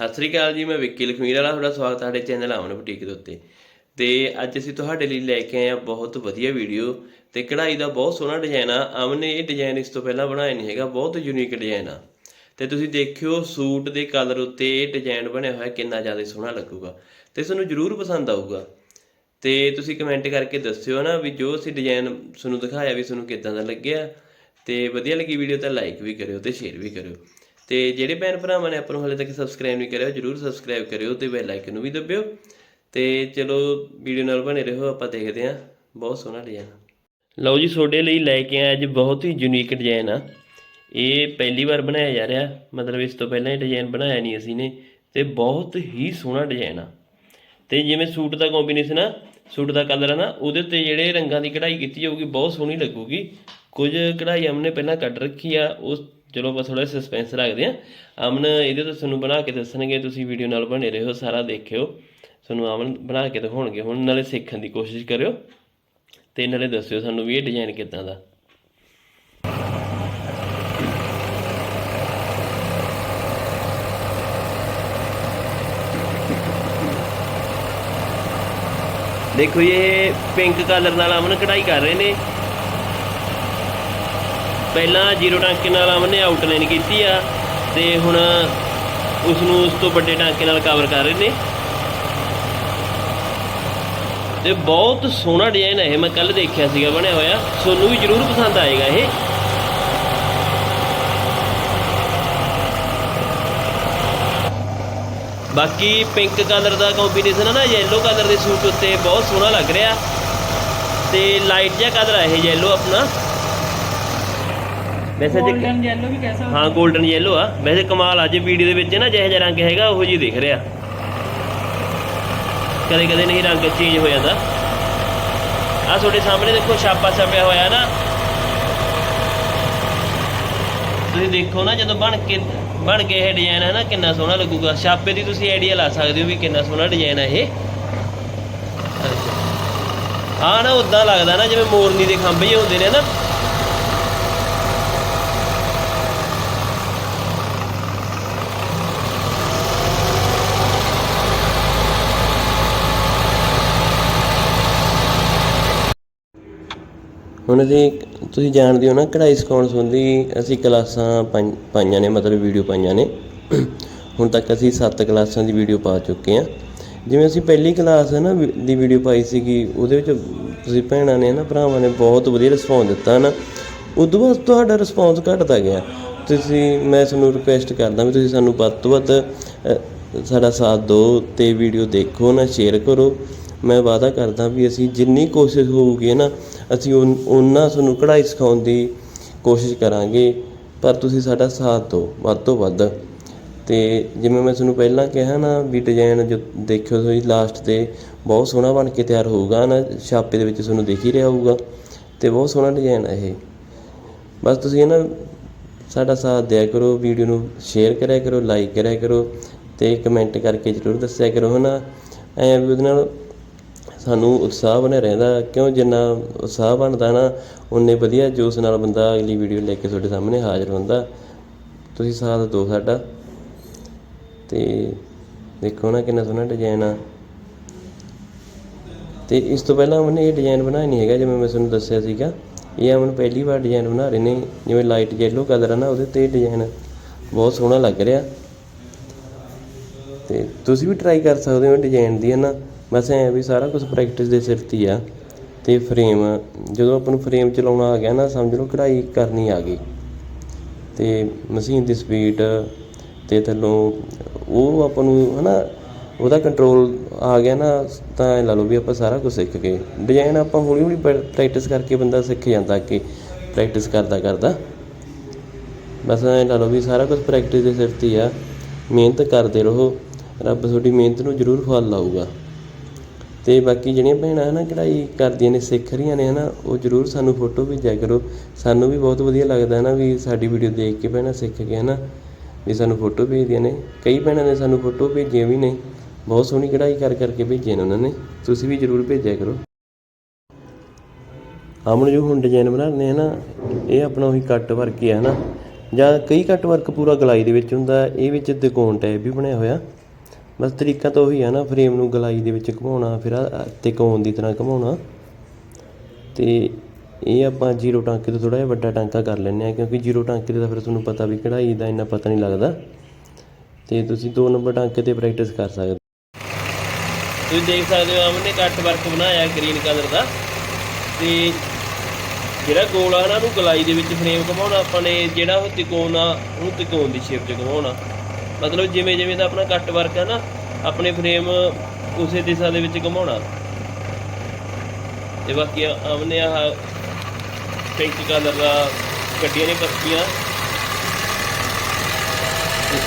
ਸਤਿ ਸ੍ਰੀ ਅਕਾਲ ਜੀ, ਮੈਂ ਵਿੱਕੀ ਲਖਮੀਰ ਵਾਲਾ, ਤੁਹਾਡਾ ਸਵਾਗਤ ਹੈ ਸਾਡੇ ਚੈਨਲ ਆਮਨ ਬੁਟੀਕ ਦੇ ਉੱਤੇ। ਤੇ ਅੱਜ ਅਸੀਂ ਤੁਹਾਡੇ ਲਈ ਲੈ ਕੇ ਆਏ ਹਾਂ ਬਹੁਤ ਵਧੀਆ ਵੀਡੀਓ ਤੇ ਕਢਾਈ ਦਾ ਬਹੁਤ ਸੋਹਣਾ ਡਿਜ਼ਾਈਨ ਆ। ਅਮਨ ਨੇ ਇਹ ਡਿਜ਼ਾਈਨ ਇਸ ਤੋਂ ਪਹਿਲਾਂ ਬਣਾਇਆ ਨਹੀਂ ਹੈਗਾ, ਬਹੁਤ ਯੂਨੀਕ ਡਿਜ਼ਾਈਨ ਆ। ਤੇ ਤੁਸੀਂ ਦੇਖਿਓ ਸੂਟ ਦੇ ਕਲਰ ਉੱਤੇ ਇਹ ਡਿਜ਼ਾਈਨ ਬਣਿਆ ਹੋਇਆ ਕਿੰਨਾ ਜ਼ਿਆਦਾ ਸੋਹਣਾ ਲੱਗੂਗਾ। ਤੇ ਤੁਹਾਨੂੰ ਜ਼ਰੂਰ ਪਸੰਦ ਆਊਗਾ। ਤੇ ਤੁਸੀਂ ਕਮੈਂਟ ਕਰਕੇ ਦੱਸਿਓ ਨਾ ਵੀ ਜੋ ਅਸੀਂ ਡਿਜ਼ਾਈਨ ਤੁਹਾਨੂੰ ਦਿਖਾਇਆ ਵੀ ਤੁਹਾਨੂੰ ਕਿੱਦਾਂ ਦਾ ਲੱਗਿਆ। ਤੇ ਵਧੀਆ ਲੱਗੀ ਵੀਡੀਓ ਤਾਂ ਲਾਈਕ ਵੀ ਕਰਿਓ ਤੇ ਸ਼ੇਅਰ ਵੀ ਕਰਿਓ। ਤੇ ਜਿਹੜੇ ਭੈਣ ਭਰਾਵਾਂ ਨੇ ਆਪਾਂ ਨੂੰ ਹਾਲੇ ਤੱਕ ਸਬਸਕ੍ਰਾਈਬ ਨਹੀਂ ਕਰਿਆ, ਜਰੂਰ ਸਬਸਕ੍ਰਾਈਬ ਕਰਿਓ ਤੇ ਬੈਲ ਆਈਕਨ ਨੂੰ ਵੀ ਦਬਿਓ। ਤੇ ਚਲੋ ਵੀਡੀਓ ਨਾਲ ਬਣੇ ਰਹੋ, ਆਪਾਂ ਦੇਖਦੇ ਹਾਂ। ਬਹੁਤ ਸੋਹਣਾ ਡਿਜ਼ਾਈਨ ਲਓ ਜੀ, ਤੁਹਾਡੇ ਲਈ ਲੈ ਕੇ ਆਇਆ ਅੱਜ ਬਹੁਤ ਹੀ ਯੂਨੀਕ ਡਿਜ਼ਾਈਨ ਆ। ਇਹ ਪਹਿਲੀ ਵਾਰ ਬਣਾਇਆ ਜਾ ਰਿਹਾ। ਮਤਲਬ ਇਸ ਤੋਂ ਪਹਿਲਾਂ ਇਹ ਡਿਜ਼ਾਈਨ ਬਣਾਇਆ ਨਹੀਂ ਅਸੀਂ ਨੇ। ਤੇ ਬਹੁਤ ਹੀ ਸੋਹਣਾ ਡਿਜ਼ਾਈਨ ਆ। ਤੇ ਜਿਵੇਂ ਸੂਟ ਦਾ ਕੰਬੀਨੇਸ਼ਨ ਆ, ਸੂਟ ਦਾ ਕਲਰ ਆ ਨਾ, ਉਹਦੇ ਉੱਤੇ ਜਿਹੜੇ ਰੰਗਾਂ ਦੀ ਕਢਾਈ ਕੀਤੀ ਜਾਊਗੀ, ਬਹੁਤ ਸੋਹਣੀ ਲੱਗੂਗੀ। ਕੁਝ ਕਢਾਈ ਅਮਨੇ ਪਹਿਲਾਂ ਕੱਢ ਰੱਖੀ ਆ, ਉਸ ਚਲੋ ਆਪਾਂ ਥੋੜਾ ਸਸਪੈਂਸ ਰੱਖਦੇ ਆ ਅਮਨ ਇਹਦੇ ਤੋਂ ਤੁਹਾਨੂੰ ਬਣਾ ਕੇ ਦੱਸਣਗੇ ਤੁਸੀਂ ਵੀਡੀਓ ਨਾਲ ਬਣੇ ਰਹੋ ਸਾਰਾ ਦੇਖਿਓ। ਤੁਹਾਨੂੰ ਅਮਨ ਬਣਾ ਕੇ ਦਿਖਾਉਣਗੇ। ਹੁਣ ਨਾਲੇ ਸਿੱਖਣ ਦੀ ਕੋਸ਼ਿਸ਼ ਕਰਿਓ ਤੇ ਨਾਲੇ ਦੱਸਿਓ ਸਾਨੂੰ ਵੀ ਇਹ ਡਿਜ਼ਾਈਨ ਕਿੱਦਾਂ ਦਾ। ਦੇਖੋ ਜੀ, ਇਹ ਪਿੰਕ ਕਲਰ ਨਾਲ ਅਮਨ ਕਢਾਈ ਕਰ ਰਹੇ ਨੇ। ਪਹਿਲਾਂ ਜ਼ੀਰੋ ਟਾਂਕੇ ਨਾਲ ਅਮਨ ਨੇ ਆਊਟਲਾਈਨ ਕੀਤੀ ਆ ਤੇ ਹੁਣ ਉਸ ਨੂੰ ਉਸ ਤੋਂ ਵੱਡੇ ਟਾਂਕੇ ਨਾਲ ਕਵਰ ਕਰ ਰਹੇ ਨੇ। ਤੇ ਬਹੁਤ ਸੋਹਣਾ ਡਿਜ਼ਾਈਨ ਹੈ ਇਹ, ਮੈਂ ਕੱਲ ਦੇਖਿਆ ਸੀਗਾ, ਬਣਿਆ ਹੋਇਆ। ਸੋਨੂੰ ਵੀ ਜ਼ਰੂਰ ਪਸੰਦ ਆਏਗਾ ਇਹ। ਬਾਕੀ ਪਿੰਕ ਕਲਰ ਦਾ ਕੰਬੀਨੇਸ਼ਨ ਹੈ ਨਾ ਯੈਲੋ ਕਲਰ ਦੇ ਸੂਟ ਉੱਤੇ ਬਹੁਤ ਸੋਹਣਾ ਲੱਗ ਰਿਹਾ। ਤੇ ਲਾਈਟ ਜਿਹਾ ਕਲਰ ਹੈ ਇਹ ਯੈਲੋ ਆਪਣਾ। ਵੈਸੇ ਜੇ 골ਡਨ ਯੈਲੋ ਵੀ ਕਹਿ ਸਕਦੇ ਹਾਂ 골ਡਨ ਯੈਲੋ ਆ। ਵੈਸੇ ਕਮਾਲ ਅੱਜ ਵੀਡੀਓ ਦੇ ਵਿੱਚ ਨਾ ਜਿਹੋ ਜਿਹਾ ਰੰਗ ਹੈਗਾ ਉਹੋ ਜਿਹੀ ਦਿਖ ਰਿਹਾ। ਕਦੇ ਕਦੇ ਨਹੀਂ ਰੰਗ ਚੇਂਜ ਹੋ ਜਾਂਦਾ। ਆ ਤੁਹਾਡੇ ਸਾਹਮਣੇ ਦੇਖੋ ਛਾਪਾ ਛਾਪਿਆ ਹੋਇਆ ਨਾ। ਤੁਸੀਂ ਦੇਖੋ ਨਾ ਜਦੋਂ ਬਣ ਕੇ ਬਣ ਕੇ ਇਹ ਡਿਜ਼ਾਈਨ ਹੈ ਨਾ ਕਿੰਨਾ ਸੋਹਣਾ ਲੱਗੂਗਾ। ਛਾਪੇ ਦੀ ਤੁਸੀਂ ਆਈਡੀਆ ਲਾ ਸਕਦੇ ਹੋ ਵੀ ਕਿੰਨਾ ਸੋਹਣਾ ਡਿਜ਼ਾਈਨ ਹੈ ਇਹ। ਹਾਂ ਨਾ ਉਦਾਂ ਲੱਗਦਾ ਨਾ ਜਿਵੇਂ ਮੋਰਨੀ ਦੇ ਖੰਭ ਹੁੰਦੇ ਨੇ ਨਾ। ਹੁਣ ਅਸੀਂ ਤੁਸੀਂ ਜਾਣਦੇ ਹੋ ਨਾ ਕਢਾਈ ਸਿਖਾਉਣ ਸੰਬੰਧੀ ਅਸੀਂ ਕਲਾਸਾਂ ਪਾਈ- ਪਾਈਆਂ ਨੇ ਮਤਲਬ ਵੀਡੀਓ ਪਾਈਆਂ ਨੇ। ਹੁਣ ਤੱਕ ਅਸੀਂ 7 ਕਲਾਸਾਂ ਦੀ ਵੀਡੀਓ ਪਾ ਚੁੱਕੇ ਹਾਂ। ਜਿਵੇਂ ਅਸੀਂ ਪਹਿਲੀ ਕਲਾਸ ਹੈ ਨਾ ਵੀ- ਦੀ ਵੀਡੀਓ ਪਾਈ ਸੀਗੀ ਉਹਦੇ ਵਿੱਚ ਤੁਸੀਂ ਭੈਣਾਂ ਨੇ ਨਾ ਭਰਾਵਾਂ ਨੇ ਬਹੁਤ ਵਧੀਆ ਰਿਸਪੌਂਸ ਦਿੱਤਾ ਨਾ। ਉਦੋਂ ਬਾਅਦ ਤੁਹਾਡਾ ਰਿਸਪੌਂਸ ਘਟਦਾ ਗਿਆ। ਤੁਸੀਂ ਮੈਂ ਤੁਹਾਨੂੰ ਰਿਕੁਐਸਟ ਕਰਦਾ ਵੀ ਤੁਸੀਂ ਸਾਨੂੰ ਵੱਧ ਤੋਂ ਵੱਧ ਅ, ਸਾਡਾ ਸਾਥ ਦਿਓ ਤੇ ਵੀਡੀਓ ਦੇਖੋ ਨਾ ਸ਼ੇਅਰ ਕਰੋ। ਮੈਂ ਵਾਅਦਾ ਕਰਦਾ ਵੀ ਅਸੀਂ ਜਿੰਨੀ ਕੋਸ਼ਿਸ਼ ਹੋਊਗੀ ਨਾ, ਅਸੀਂ ਉਨ- ਤੁਹਾਨੂੰ ਕਢਾਈ ਸਿਖਾਉਣ ਦੀ ਕੋਸ਼ਿਸ਼ ਕਰਾਂਗੇ, ਪਰ ਤੁਸੀਂ ਸਾਡਾ ਸਾਥ ਦਿਓ, ਵੱਧ ਤੋਂ ਵੱਧ। ਤੇ ਜਿਵੇਂ ਮੈਂ ਤੁਹਾਨੂੰ ਪਹਿਲਾਂ ਕਿਹਾ ਨਾ ਵੀ ਡਿਜ਼ਾਈਨ ਜੋ ਦੇਖਿਓ ਤੁਸੀਂ ਲਾਸਟ ਤੇ, ਬਹੁਤ ਸੋਹਣਾ ਬਣ ਕੇ ਤਿਆਰ ਹੋਊਗਾ ਨਾ, ਛਾਪੇ ਦੇ ਵਿੱਚ ਤੁਹਾਨੂੰ ਦਿਖ ਹੀ ਰਿਹਾ ਹੋਊਗਾ, ਤੇ ਬਹੁਤ ਸੋਹਣਾ ਡਿਜ਼ਾਈਨ ਹੈ ਇਹ। ਬਸ ਤੁਸੀਂ ਨਾ ਸਾਡਾ ਸਾਥ ਦਿਆ ਕਰੋ ਵੀਡੀਓ ਨੂੰ ਸ਼ੇਅਰ ਕਰਿਆ ਕਰੋ ਲਾਈਕ ਕਰਿਆ ਕਰੋ, ਤੇ ਕਮੈਂਟ ਕਰਕੇ ਜ਼ਰੂਰ ਦੱਸਿਆ ਕਰੋ, ਹਨਾ? ਐਂ ਵੀ ਉਹਦੇ ਨਾਲ ਸਾਨੂੰ ਉਤਸ਼ਾਹ ਬਣਿਆ ਰਹਿੰਦਾ, ਕਿਉਂ ਜਿੰਨਾ ਉਤਸ਼ਾਹ ਬਣਦਾ ਨਾ ਉਨੇ ਵਧੀਆ ਜੋਸ਼ ਨਾਲ ਬੰਦਾ ਅਗਲੀ ਵੀਡੀਓ ਲੈ ਕੇ ਤੁਹਾਡੇ ਸਾਹਮਣੇ ਹਾਜ਼ਰ ਹੁੰਦਾ। ਤੁਸੀਂ ਸਾਥ ਦਿਓ ਸਾਡਾ। ਤੇ ਦੇਖੋ ਨਾ ਕਿੰਨਾ ਸੋਹਣਾ ਡਿਜ਼ਾਈਨ ਆ। ਤੇ ਇਸ ਤੋਂ ਪਹਿਲਾਂ ਉਹਨੇ ਇਹ ਡਿਜ਼ਾਈਨ ਬਣਾਇਆ ਨਹੀਂ ਹੈਗਾ, ਜਿਵੇਂ ਮੈਂ ਤੁਹਾਨੂੰ ਦੱਸਿਆ ਸੀਗਾ। ਇਹ ਅਮਨ ਪਹਿਲੀ ਵਾਰ ਡਿਜ਼ਾਈਨ ਬਣਾ ਰਹੇ ਨੇ, ਜਿਵੇਂ ਲਾਈਟ ਯੈਲੋ ਕਲਰ ਆ ਨਾ, ਉਹਦੇ ਤੇ ਡਿਜ਼ਾਈਨ ਬਹੁਤ ਸੋਹਣਾ ਲੱਗ ਰਿਹਾ। ਤੇ ਤੁਸੀਂ ਵੀ ਟਰਾਈ ਕਰ ਸਕਦੇ ਹੋ ਡਿਜ਼ਾਈਨ ਦੀ, ਹੈ ਨਾ? ਬਸ ਐਂ ਵੀ ਸਾਰਾ ਕੁਝ ਪ੍ਰੈਕਟਿਸ ਦੇ ਸਿਰ ਤੇ ਹੀ ਆ। ਅਤੇ ਫਰੇਮ ਜਦੋਂ ਆਪਾਂ ਨੂੰ ਫਰੇਮ ਚਲਾਉਣਾ ਆ ਗਿਆ ਨਾ, ਸਮਝ ਲਓ ਕਢਾਈ ਕਰਨੀ ਆ ਗਈ। ਅਤੇ ਮਸ਼ੀਨ ਦੀ ਸਪੀਡ ਅਤੇ ਥੱਲੋਂ ਉਹ ਆਪਾਂ ਨੂੰ ਹੈ ਨਾ ਉਹਦਾ ਕੰਟਰੋਲ ਆ ਗਿਆ ਨਾ, ਤਾਂ ਐਂ ਲਾ ਲਓ ਵੀ ਆਪਾਂ ਸਾਰਾ ਕੁਝ ਸਿੱਖ ਗਏ। ਡਿਜ਼ਾਈਨ ਆਪਾਂ ਹੌਲੀ ਹੌਲੀ ਪ੍ਰੈਕਟਿਸ ਕਰਕੇ ਬੰਦਾ ਸਿੱਖ ਜਾਂਦਾ ਕਿ ਪ੍ਰੈਕਟਿਸ ਕਰਦਾ ਕਰਦਾ। ਬਸ ਐਂ ਲਾ ਲਓ ਵੀ ਸਾਰਾ ਕੁਝ ਪ੍ਰੈਕਟਿਸ ਦੇ ਸਿਰ ਤੇ ਆ। ਮਿਹਨਤ ਕਰਦੇ ਰਹੋ। ਰੱਬ ਤੁਹਾਡੀ ਮਿਹਨਤ ਨੂੰ ਜ਼ਰੂਰ ਫਲ ਲਾਊਗਾ। ਅਤੇ ਬਾਕੀ ਜਿਹੜੀਆਂ ਭੈਣਾਂ ਹੈ ਨਾ ਕਢਾਈ ਕਰਦੀਆਂ ਨੇ, ਸਿੱਖ ਰਹੀਆਂ ਨੇ ਹੈ ਨਾ ਉਹ ਜ਼ਰੂਰ ਸਾਨੂੰ ਫੋਟੋ ਭੇਜਿਆ ਕਰੋ। ਸਾਨੂੰ ਵੀ ਬਹੁਤ ਵਧੀਆ ਲੱਗਦਾ ਹੈ ਨਾ ਵੀ ਸਾਡੀ ਵੀਡੀਓ ਦੇਖ ਕੇ ਭੈਣਾਂ ਸਿੱਖ ਕੇ ਨਾ ਵੀ ਸਾਨੂੰ ਫੋਟੋ ਭੇਜਦੀਆਂ ਨੇ। ਕਈ ਭੈਣਾਂ ਨੇ ਸਾਨੂੰ ਫੋਟੋ ਭੇਜੀਆਂ ਵੀ ਨੇ, ਬਹੁਤ ਸੋਹਣੀ ਕਢਾਈ ਕਰ ਕਰਕੇ ਭੇਜੀਆਂ ਨੇ ਉਹਨਾਂ ਨੇ, ਤੁਸੀਂ ਵੀ ਜ਼ਰੂਰ ਭੇਜਿਆ ਕਰੋ। ਅਮਨ ਜੋ ਹੁਣ ਡਿਜ਼ਾਈਨ ਬਣਾ ਰਹੇ ਨੇ ਨਾ ਇਹ ਆਪਣਾ ਉਹੀ ਕੱਟ ਵਰਕ ਹੀ ਹੈ ਨਾ ਜਾਂ ਕਈ ਕੱਟ ਵਰਕ ਪੂਰਾ ਗਲਾਈ ਦੇ ਵਿੱਚ ਹੁੰਦਾ, ਇਹ ਵਿੱਚ ਤਿਕੋਣ ਟਾਈਪ ਵੀ ਬਣਿਆ ਹੋਇਆ। ਬਸ ਤਰੀਕਾ ਤਾਂ ਉਹੀ ਆ ਨਾ ਫਰੇਮ ਨੂੰ ਗਲਾਈ ਦੇ ਵਿੱਚ ਘੁਮਾਉਣਾ, ਫਿਰ ਆਹ ਤਿਕੋਣ ਦੀ ਤਰ੍ਹਾਂ ਘੁਮਾਉਣਾ। ਅਤੇ ਇਹ ਆਪਾਂ ਜ਼ੀਰੋ ਟਾਂਕੇ ਤੋਂ ਥੋੜ੍ਹਾ ਜਿਹਾ ਵੱਡਾ ਟਾਂਕਾ ਕਰ ਲੈਂਦੇ ਹਾਂ, ਕਿਉਂਕਿ ਜ਼ੀਰੋ ਟਾਂਕੇ ਦਾ ਫਿਰ ਤੁਹਾਨੂੰ ਪਤਾ ਵੀ ਕਢਾਈ ਦਾ ਇੰਨਾ ਪਤਾ ਨਹੀਂ ਲੱਗਦਾ। ਤੇ ਤੁਸੀਂ 2 ਨੰਬਰ ਟਾਂਕੇ ਤੇ ਪ੍ਰੈਕਟਿਸ ਕਰ ਸਕਦੇ ਤੁਸੀਂ ਦੇਖ ਸਕਦੇ ਹੋ ਅਮਨ ਕੱਟ ਵਰਕ ਬਣਾਇਆ ਗ੍ਰੀਨ ਕਲਰ ਦਾ। ਤੇ ਜਿਹੜਾ ਗੋਲ ਆ ਨਾ, ਉਹਨੂੰ ਗਲਾਈ ਦੇ ਵਿੱਚ ਫਰੇਮ ਘਮਾਉਣਾ ਆਪਾਂ ਨੇ, ਜਿਹੜਾ ਉਹ ਤਿਕੋਣ ਆ, ਉਹਨੂੰ ਤਿਕੋਣ ਦੀ ਸ਼ੇਪ 'ਚ ਘਮਾਉਣਾ। ਮਤਲਬ ਜਿਵੇਂ ਜਿਵੇਂ ਦਾ ਆਪਣਾ ਕੱਟ ਵਰਕ ਹੈ ਨਾ, ਆਪਣੇ ਫਰੇਮ ਉਸੇ ਦਿਸ਼ਾ ਦੇ ਵਿੱਚ ਘਮਾਉਣਾ। ਤੇ ਬਾਕੀ ਅਮਨ ਆਹ ਪਿੰਕ ਕਲਰ ਦਾ ਗੱਡੀਆਂ ਨੇ ਪੱਤੀਆਂ।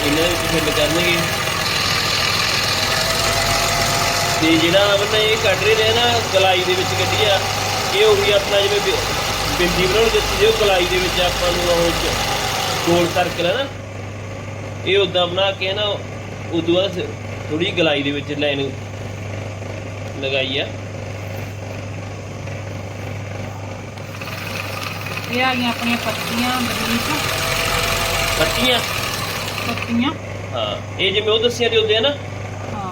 ਇਹਨਾਂ ਵਿੱਚ ਫਿੱਲ ਕਰਨਗੇ। ਤੇ ਜਿਹੜਾ ਅਮਨ ਇਹ ਕੱਢ ਰਹੇ ਨੇ ਨਾ ਗਲਾਈ ਦੇ ਵਿੱਚ ਗੱਡੀ ਆ, ਇਹ ਉਹੀ ਆਪਣਾ ਜਿਵੇਂ ਬਿ- ਬਿੰਦੀ ਬਣਾਉਣ ਦਿੱਤੀ ਜੇ ਉਹ ਗਲਾਈ ਦੇ ਵਿੱਚ ਆਪਾਂ ਨੂੰ ਉਹ ਗੋਲ ਸਰਕਲ ਹੈ ਨਾ। ਇਹ ਉਦਾਂ ਬਣਾ ਕੇ ਨਾ ਉਦੋਂ ਬਾਅਦ ਥੋੜੀ ਗਲਾਈ ਦੇ ਵਿੱਚ ਲਾਈਨ ਲਗਾਈ ਆ। ਇਹ ਆ ਗਈਆਂ ਆਪਣੀਆਂ ਪੱਤੀਆਂ ਬਰੀਕ। ਪੱਤੀਆਂ? ਪੱਤੀਆਂ। ਹਾਂ ਇਹ ਜਿਵੇਂ ਉਹ ਦੱਸਿਆ ਤੇ ਹੁੰਦੇ ਆ ਨਾ। ਹਾਂ।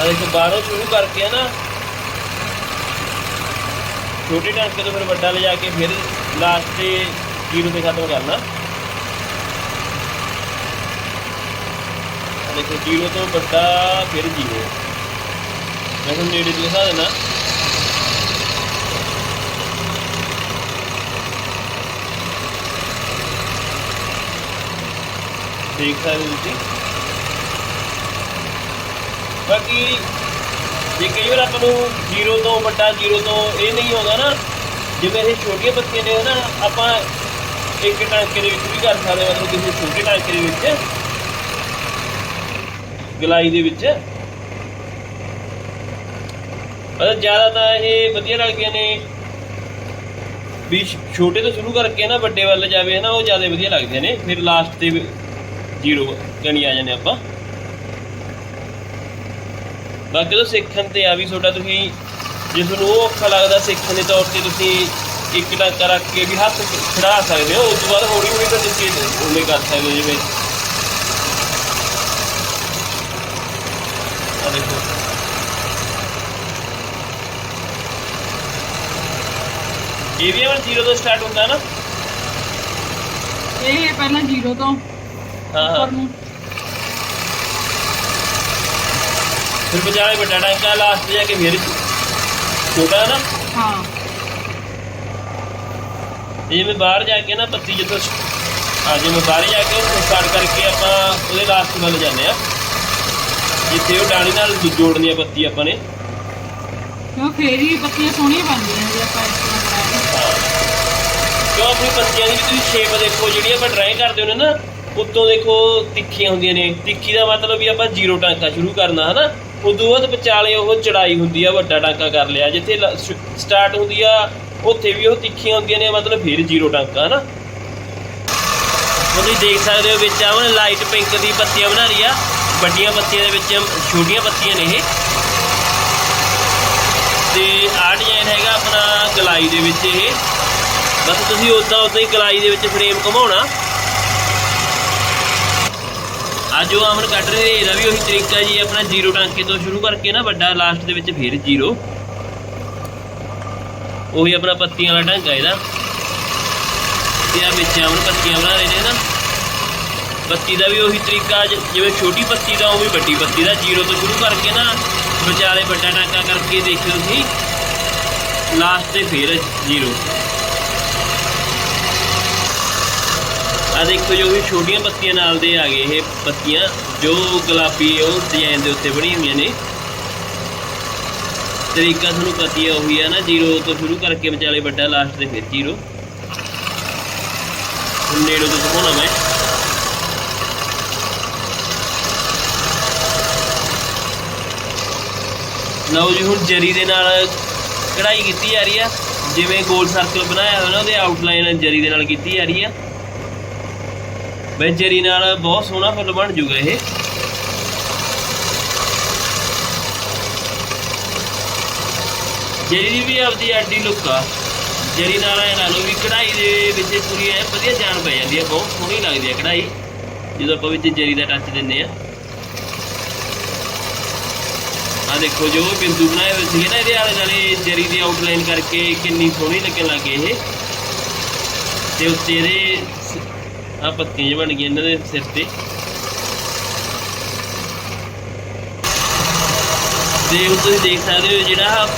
ਆ ਦੇਖੋ ਬਾਹਰੋਂ ਸ਼ੁਰੂ ਕਰਕੇ ਆ ਨਾ। ਛੋਟੇ ਟਾਂਕੇ ਤੋਂ ਫਿਰ ਵੱਡਾ ਲਿਜਾ ਕੇ ਫਿਰ ਲਾਸਟ ਤੇ ਜ਼ੀਰੋ ਤੇ ਖਤਮ ਕਰਨਾ ਆ ਦੇਖੋ ਜ਼ੀਰੋ ਤੋਂ ਵੱਡਾ ਫਿਰ ਜ਼ੀਰੋ ਮੈਂ ਤੁਹਾਨੂੰ ਨੇੜੇ ਤੋਂ ਦਿਖਾ ਦੇਖ ਸਕਦੇ ਹੋ ਤੁਸੀਂ? ਬਾਕੀ ਜੇ ਕਈ ਵਾਰ ਆਪਾਂ ਨੂੰ ਜ਼ੀਰੋ ਤੋਂ ਵੱਡਾ ਜ਼ੀਰੋ ਤੋਂ ਇਹ ਨਹੀਂ ਆਉਂਦਾ ਨਾ, ਜਿਵੇਂ ਇਹ ਛੋਟੀਆਂ ਬੱਤੀਆਂ ਨੇ ਨਾ, ਆਪਾਂ ਇੱਕ ਟਾਂਕੇ ਦੇ ਵਿੱਚ ਵੀ ਕਰ ਸਕਦੇ ਮਤਲਬ ਕਿਸੇ ਛੋਟੇ ਟਾਂਕੇ ਦੇ ਵਿੱਚ। ਗਲਾਈ ਦੇ ਵਿੱਚ। ਪਰ ਜ਼ਿਆਦਾ ਤਾਂ ਇਹ ਵਧੀਆ ਲੱਗਦੀਆਂ ਨੇ। ਵੀ ਛੋਟੇ ਤੋਂ ਸ਼ੁਰੂ ਕਰਕੇ ਨਾ, ਵੱਡੇ ਵੱਲ ਜਾਵੇ ਨਾ, ਉਹ ਜ਼ਿਆਦਾ ਵਧੀਆ ਲੱਗਦੇ ਨੇ। ਫਿਰ ਲਾਸਟ ਤੇ ਜ਼ੀਰੋ ਗਣੀ ਆ ਜਾਂਦੇ ਆਪਾਂ। ਬਾਕੀ ਤਾਂ ਸਿੱਖਣ ਤੇ ਆ ਵੀ ਤੁਹਾਡਾ ਤੁਸੀਂ, ਜੇ ਤੁਹਾਨੂੰ ਉਹ ਔਖਾ ਲੱਗਦਾ ਸਿੱਖਣ ਦੇ ਤੌਰ ਤੇ ਤੁਸੀਂ ਇੱਕ ਟਾਂਕਾ ਰੱਖ ਕੇ ਵੀ ਹੱਥ ਖੜਾ ਸਕਦੇ ਹੋ ਉਸ ਤੋਂ ਬਾਅਦ ਹੌਲੀ ਹੌਲੀ ਤਾਂ ਤੁਸੀਂ ਉਵੇਂ ਕਰ ਸਕਦੇ ਹੋ ਜਿਵੇਂ ਆ ਦੇਖੋ। ਇਹ ਵੀ ਅਮਰ ਜ਼ੀਰੋ ਤੋਂ ਸਟਾਰਟ ਹੁੰਦਾ ਨਾ? ਇਹ ਪਹਿਲਾਂ ਜ਼ੀਰੋ ਤੋਂ ਹਾਂ ਹਾਂ। ਉੱਪਰ ਨੂੰ। ਫਿਰ ਬਜਾਏ ਵੱਡਾ ਟਾਂਕਾ ਲਾਸਟ ਜਾ ਕੇ ਫਿਰ ਛੋਟਾ ਨਾ? ਹਾਂ। ਤੇ ਜਿਵੇਂ ਬਾਹਰ ਜਾ ਕੇ ਨਾ ਪੱਤੀ ਜਦੋਂ ਆ ਜਿਵੇਂ ਬਾਹਰ ਜਾ ਕੇ ਉਹ ਸਟਾਰਟ ਕਰਕੇ ਆਪਾਂ ਉਹਦੇ ਲਾਸਟ ਵੱਲ ਜਾਂਦੇ ਆ ਜਿੱਥੇ ਉਹ ਡਾਣੀ ਨਾਲ ਜੋੜਨੀ ਆ ਪੱਤੀ ਆਪਾਂ ਨੇ। ਕਿਉਂ ਫੇਰ ਹੀ ਪੱਤੀਆਂ ਸੋਹਣੀਆਂ ਬਣਦੀਆਂ ਜੇ ਆਪਾਂ ਇਸ ਤਰ੍ਹਾਂ ਕਰਾਂਗੇ ਕਿਉਂ ਆਪਣੀ ਪੱਤੀਆਂ ਦੀ ਤੁਸੀਂ ਸ਼ੇਪ ਦੇਖੋ ਜਿਹੜੀ ਆਪਾਂ ਡਰਾਇੰਗ ਕਰਦੇ ਹੁੰਦੇ ਨਾ ਉੱਤੋਂ ਦੇਖੋ ਤਿੱਖੀਆਂ ਹੁੰਦੀਆਂ ਨੇ। ਤਿੱਖੀ ਦਾ ਮਤਲਬ ਵੀ ਆਪਾਂ ਜ਼ੀਰੋ ਟਾਂਕਾ ਸ਼ੁਰੂ ਕਰਨਾ ਹਨਾ? ਉਦੋਂ ਬਾਅਦ ਵਿਚਾਲੇ ਉਹ ਚੜਾਈ ਹੁੰਦੀ ਆ ਵੱਡਾ ਟਾਂਕਾ ਕਰ ਲਿਆ। ਜਿੱਥੇ ਸਟਾਰਟ ਹੁੰਦੀ ਆ ਉੱਥੇ ਵੀ ਉਹ ਤਿੱਖੀਆਂ ਹੁੰਦੀਆਂ ਨੇ, ਮਤਲਬ ਫਿਰ ਜ਼ੀਰੋ ਟਾਂਕਾ, ਹਨਾ? ਤੁਸੀਂ ਦੇਖ ਸਕਦੇ ਹੋ ਵਿੱਚ ਆਵਣ ਲਾਈਟ ਪਿੰਕ ਦੀ ਪੱਤੀਆਂ ਬਣਾ ਰਹੀ ਆ ਵੱਡੀਆਂ ਪੱਤੀਆਂ ਦੇ ਵਿੱਚ, ਛੋਟੀਆਂ ਪੱਤੀਆਂ ਨੇ ਇਹ। ਤੇ ਆਹ ਡਿਜ਼ਾਈਨ ਹੈਗਾ ਆਪਣਾ ਗਲਾਈ ਦੇ ਵਿੱਚ ਇਹ। ਬਸ ਤੁਸੀਂ ਉਦਾਂ ਉਦਾਂ ਹੀ ਗਲਾਈ ਦੇ ਵਿੱਚ ਫਰੇਮ ਘੁਮਾਉਣਾ। ਅੱਜ ਉਹ ਅਮਨ ਕੱਢ ਰਹੇ ਇਹਦਾ ਵੀ ਉਹੀ ਤਰੀਕਾ ਜੀ, ਆਪਣਾ ਜ਼ੀਰੋ ਟਾਂਕੇ ਤੋਂ ਸ਼ੁਰੂ ਕਰਕੇ ਨਾ, ਵੱਡਾ ਲਾਸਟ ਦੇ ਵਿੱਚ ਫਿਰ ਜ਼ੀਰੋ। ਉਹੀ ਆਪਣਾ ਪੱਤੀਆਂ ਵਾਲਾ ਢੰਗਾ ਇਹਦਾ। ਤੇ ਆ ਵਿੱਚ ਅਮਨ ਪੱਤੀਆਂ ਬਣਾ ਰਹੇ ਨੇ ਨਾ ਪੱਤੀ ਦਾ ਵੀ ਉਹੀ ਤਰੀਕਾ, ਜਿਵੇਂ ਛੋਟੀ ਪੱਤੀ ਦਾ, ਉਹ ਵੀ ਵੱਡੀ ਪੱਤੀ ਦਾ। ਜ਼ੀਰੋ ਤੋਂ ਸ਼ੁਰੂ ਕਰਕੇ ਨਾ, ਵਿਚਾਲੇ ਵੱਡਾ ਟਾਂਕਾ ਕਰਕੇ ਦੇਖਿਓ ਤੁਸੀਂ। ਲਾਸਟ ਤੇ ਫਿਰ ਜ਼ੀਰੋ। ਆ ਦੇਖੋ ਜੋ ਵੀ ਛੋਟੀਆਂ ਪੱਤੀਆਂ ਨਾਲ ਦੇ ਆ ਗਏ ਇਹ ਪੱਤੀਆਂ। ਜੋ ਗੁਲਾਬੀ, ਉਹ ਡਿਜ਼ਾਈਨ ਦੇ ਉੱਤੇ ਬਣੀ ਹੋਈਆਂ ਨੇ। ਤਰੀਕਾ ਤੁਹਾਨੂੰ ਪਤਾ ਹੀ ਉਹੀ ਆ ਨਾ ਜ਼ੀਰੋ ਤੋਂ ਸ਼ੁਰੂ ਕਰਕੇ ਵਿਚਾਲੇ ਵੱਡਾ ਲਾਸਟ ਤੇ ਫਿਰ ਜ਼ੀਰੋ ਹੁਣ ਨੇੜੋ ਤੋਂ ਦਿਖਾਉਣਾ ਮੈਂ। ਲਓ ਜੀ, ਹੁਣ ਜਰੀ ਦੇ ਨਾਲ ਕਢਾਈ ਕੀਤੀ ਜਾ ਰਹੀ ਆ। ਜਿਵੇਂ ਗੋਲ ਸਰਕਲ ਬਣਾਇਆ ਹੋਇਆ ਨਾ, ਉਹਦੇ ਆਊਟਲਾਈਨ ਜਰੀ ਦੇ ਨਾਲ ਕੀਤੀ ਜਾ ਰਹੀ ਆ। ਬਈ ਜਰੀ ਨਾਲ ਬਹੁਤ ਸੋਹਣਾ ਫੁੱਲ ਬਣ ਜੂਗਾ ਇਹ। ਜਰੀ ਦੀ ਵੀ ਆਪਦੀ ਐਡੀ ਲੁੱਕ ਆ ਜਰੀ ਨਾਲ ਇਹ ਲਾ ਲਓ ਵੀ ਕਢਾਈ ਦੇ ਵਿੱਚ ਪੂਰੀ ਐ ਵਧੀਆ ਜਾਨ ਪੈ ਜਾਂਦੀ ਹੈ ਬਹੁਤ ਸੋਹਣੀ ਲੱਗਦੀ ਹੈ ਕਢਾਈ, ਜਦੋਂ ਆਪਾਂ ਵਿੱਚ ਜਰੀ ਦਾ ਟੱਚ ਦਿੰਨੇ ਆ। ਆ ਦੇਖੋ ਜੋ ਬਿੰਦੂ ਬਣਾਏ ਹੋਏ ਸੀਗੇ ਨਾ ਇਹਦੇ ਆਲੇ ਦੁਆਲੇ, ਜਰੀ ਦੀ ਆਊਟਲਾਈਨ ਕਰਕੇ ਕਿੰਨੀ ਸੋਹਣੀ ਲੱਗਣ ਲੱਗੇ ਇਹ। ਤੇ ਉੱਤੇ ਇਹਦੇ ਆ ਪੱਤੀਆਂ ਜਿਹੀਆਂ ਬਣ ਗਈਆਂ ਇਹਨਾਂ ਦੇ ਸਿਰ ਤੇ। ਤੇ ਹੁਣ ਤੁਸੀਂ ਦੇਖ ਸਕਦੇ ਹੋ ਜਿਹੜਾ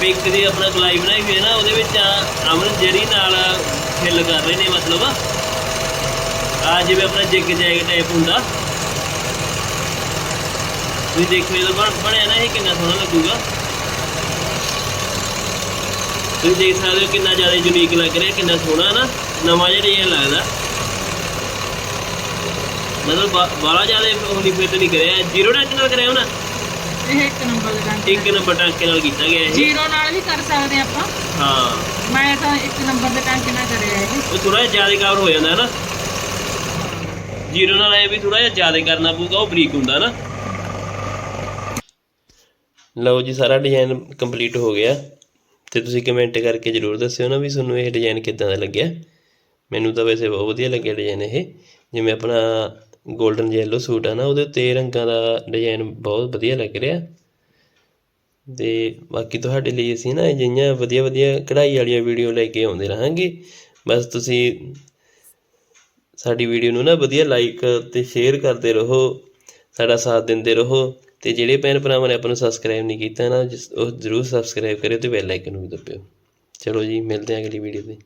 ਪਿੰਕ ਦੀ ਆਪਣਾ ਗਲਾਈ ਬਣਾਈ ਹੋਈ ਹੈ ਨਾ, ਉਹਦੇ ਵਿੱਚ ਆ ਅਮਨ ਜਰੀ ਨਾਲ ਫਿਲ ਕਰ ਰਹੇ ਨੇ ਮਤਲਬ। ਆ ਜਿਵੇਂ ਆਪਣਾ ਜਿਗ ਜੈਗ ਟਾਈਪ ਹੁੰਦਾ। ਤੁਸੀਂ ਦੇਖੋ ਜਦੋਂ ਬਣ, ਬਣਿਆ ਨਾ ਇਹ ਕਿੰਨਾ ਸੋਹਣਾ ਲੱਗੂਗਾ। ਤੁਸੀਂ ਦੇਖ ਸਕਦੇ ਹੋ ਕਿੰਨਾ ਜ਼ਿਆਦਾ ਯੂਨੀਕ ਲੱਗ ਰਿਹਾ, ਕਿੰਨਾ ਸੋਹਣਾ ਨਾ, ਨਵਾਂ ਜਿਹਾ ਡਿਜ਼ਾਈਨ ਲੱਗਦਾ। ਮਤਲਬ ਬਾ- ਬਾਹਲਾ ਜ਼ਿਆਦਾ ਹੋਲੀ ਫਿੱਟ ਨਹੀਂ ਕਰਿਆ। ਜ਼ੀਰੋ ਟੱਚ ਨਾਲ ਕਰਿਆ ਹੋਣਾ। ਇਹ ਇੱਕ ਨੰਬਰ ਦੇ ਟਾਂਕੇ ਇੱਕ ਨੰਬਰ ਟਾਂਕੇ ਨਾਲ ਕੀਤਾ ਗਿਆ ਇਹ। ਜ਼ੀਰੋ ਨਾਲ ਵੀ ਕਰ ਸਕਦੇ ਆਪਾਂ। ਹਾਂ। ਮੈਂ ਤਾਂ ਇੱਕ ਨੰਬਰ ਦੇ ਟਾਂਕੇ ਨਾਲ ਕਰਿਆ ਇਹ। ਉਹ ਥੋੜਾ ਜਿਹਾ ਜ਼ਿਆਦਾ ਕਵਰ ਹੋ ਜਾਂਦਾ ਹੈ ਨਾ। ਜ਼ੀਰੋ ਨਾਲ ਇਹ ਵੀ ਥੋੜਾ ਜਿਹਾ ਜ਼ਿਆਦਾ ਕਰਨਾ ਪਊਗਾ ਉਹ ਬਰੀਕ ਹੁੰਦਾ ਨਾ। ਲਓ ਜੀ ਸਾਰਾ ਡਿਜ਼ਾਈਨ ਕੰਪਲੀਟ ਹੋ ਗਿਆ। ਤੇ ਤੁਸੀਂ ਕਮੈਂਟ ਕਰਕੇ ਜਰੂਰ ਦੱਸਿਓ ਨਾ ਵੀ ਤੁਹਾਨੂੰ ਇਹ ਡਿਜ਼ਾਈਨ ਕਿੱਦਾਂ ਦਾ ਲੱਗਿਆ। ਮੈਨੂੰ ਤਾਂ ਵੈਸੇ ਬਹੁਤ ਵਧੀਆ ਲੱਗਿਆ ਡਿਜ਼ਾਈਨ ਇਹ। ਜਿਵੇਂ ਆਪਣਾ 골ਡਨ ਯੈਲੋ ਸੂਟ ਆ ਨਾ, ਉਹਦੇ ਉੱਤੇ ਰੰਗਾਂ ਦਾ ਡਿਜ਼ਾਈਨ ਬਹੁਤ ਵਧੀਆ ਲੱਗ ਰਿਹਾ। ਤੇ ਬਾਕੀ ਤੁਹਾਡੇ ਲਈ ਅਸੀਂ ਨਾ ਅਜਿਹੀਆਂ ਵਧੀਆ ਵਧੀਆ ਕਢਾਈ ਵਾਲੀਆਂ ਵੀਡੀਓ ਲੈ ਕੇ ਆਉਂਦੇ ਰਹਾਂਗੇ। ਬਸ ਤੁਸੀਂ ਸਾਡੀ ਵੀਡੀਓ ਨੂੰ ਨਾ ਵਧੀਆ ਲਾਈਕ ਤੇ ਸ਼ੇਅਰ ਕਰਦੇ ਰਹੋ, ਸਾਡਾ ਸਾਥ ਦਿੰਦੇ ਰਹੋ ਤੇ ਜਿਹੜੇ ਭੈਣ ਭਰਾਵਾਂ ਨੇ ਆਪਾਂ ਨੂੰ ਸਬਸਕ੍ਰਾਈਬ ਨਹੀਂ ਕੀਤਾ ਨਾ, ਜਿਸ- ਉਹ ਜ਼ਰੂਰ ਸਬਸਕ੍ਰਾਈਬ ਕਰਿਓ ਤੇ ਬੈਲ ਆਈਕਨ ਨੂੰ ਵੀ ਦਬਾਇਓ ਚਲੋ ਜੀ, ਮਿਲਦੇ ਹਾਂ ਅਗਲੀ ਵੀਡੀਓ ਤੇ।